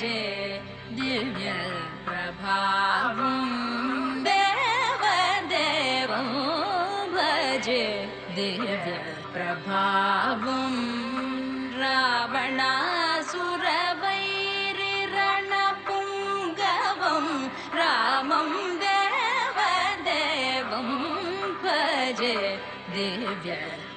जे दिव्यप्रभावम् देवदेवं भजे देव रावणासुरवैरिरणपुङ्गवं रामं देवदेवं भजे दिव्यप्रभावम्